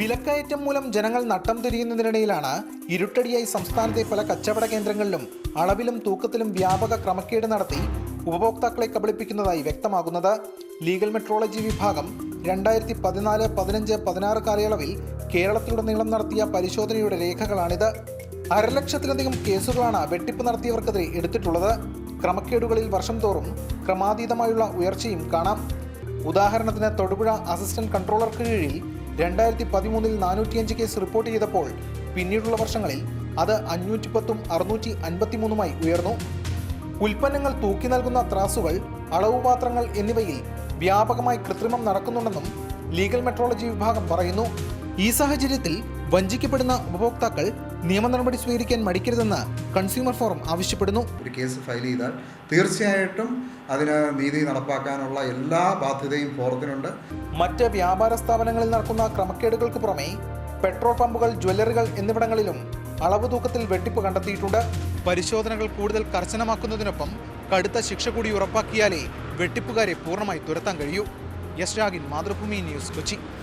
വിലക്കയറ്റം മൂലം ജനങ്ങൾ നട്ടം തിരിയുന്നതിനിടയിലാണ് ഇരുട്ടടിയായി സംസ്ഥാനത്തെ പല കച്ചവട കേന്ദ്രങ്ങളിലും അളവിലും തൂക്കത്തിലും വ്യാപക ക്രമക്കേട് നടത്തി ഉപഭോക്താക്കളെ കബളിപ്പിക്കുന്നതായി വ്യക്തമാകുന്നത്. ലീഗൽ മെട്രോളജി വിഭാഗം രണ്ടായിരത്തി പതിനാല് പതിനഞ്ച് പതിനാറ് കാലയളവിൽ കേരളത്തിലുടനീളം നടത്തിയ പരിശോധനയുടെ രേഖകളാണിത്. അരലക്ഷത്തിലധികം കേസുകളാണ് വെട്ടിപ്പ് നടത്തിയവർക്കെതിരെ എടുത്തിട്ടുള്ളത്. ക്രമക്കേടുകളിൽ വർഷം തോറും ക്രമാതീതമായുള്ള ഉയർച്ചയും കാണാം. ഉദാഹരണത്തിന് തൊടുപുഴ അസിസ്റ്റന്റ് കൺട്രോളർക്ക് കീഴിൽ രണ്ടായിരത്തി പതിമൂന്നിൽ നാനൂറ്റിയഞ്ച് കേസ് റിപ്പോർട്ട് ചെയ്തപ്പോൾ പിന്നീടുള്ള വർഷങ്ങളിൽ അത് അഞ്ഞൂറ്റി പത്തും അറുന്നൂറ്റി അൻപത്തിമൂന്നുമായി ഉയർന്നു. ഉൽപ്പന്നങ്ങൾ തൂക്കി നൽകുന്ന ത്രാസുകൾ അളവുപാത്രങ്ങൾ എന്നിവയിൽ വ്യാപകമായി കൃത്രിമം നടക്കുന്നുണ്ടെന്നും ലീഗൽ മെട്രോളജി വിഭാഗം പറയുന്നു. ഈ സാഹചര്യത്തിൽ വഞ്ചിക്കപ്പെടുന്ന ഉപഭോക്താക്കൾ നിയമ നടപടി സ്വീകരിക്കാൻ മടിക്കരുതെന്ന് കൺസ്യൂമർ ഫോറം ആവശ്യപ്പെടുന്നു. ഒരു കേസ് ഫയൽ ചെയ്താൽ തീർച്ചയായിട്ടും അതിന് നീതി നടപ്പാക്കാനുള്ള എല്ലാ ബാധ്യതയും ഫോറത്തിനുണ്ട്. മറ്റ് വ്യാപാര സ്ഥാപനങ്ങളിൽ നടക്കുന്ന ക്രമക്കേടുകൾക്ക് പുറമെ പെട്രോൾ പമ്പുകൾ ജ്വല്ലറികൾ എന്നിവിടങ്ങളിലും അളവ് തൂക്കത്തിൽ വെട്ടിപ്പ് കണ്ടെത്തിയിട്ടുണ്ട്. പരിശോധനകൾ കൂടുതൽ കർശനമാക്കുന്നതിനൊപ്പം കടുത്ത ശിക്ഷ കൂടി ഉറപ്പാക്കിയാലേ വെട്ടിപ്പുകാരെ പൂർണമായി തുരത്താൻ കഴിയൂ. യശ് രാഗിൻ മാതൃഭൂമി ന്യൂസ് കൊച്ചി.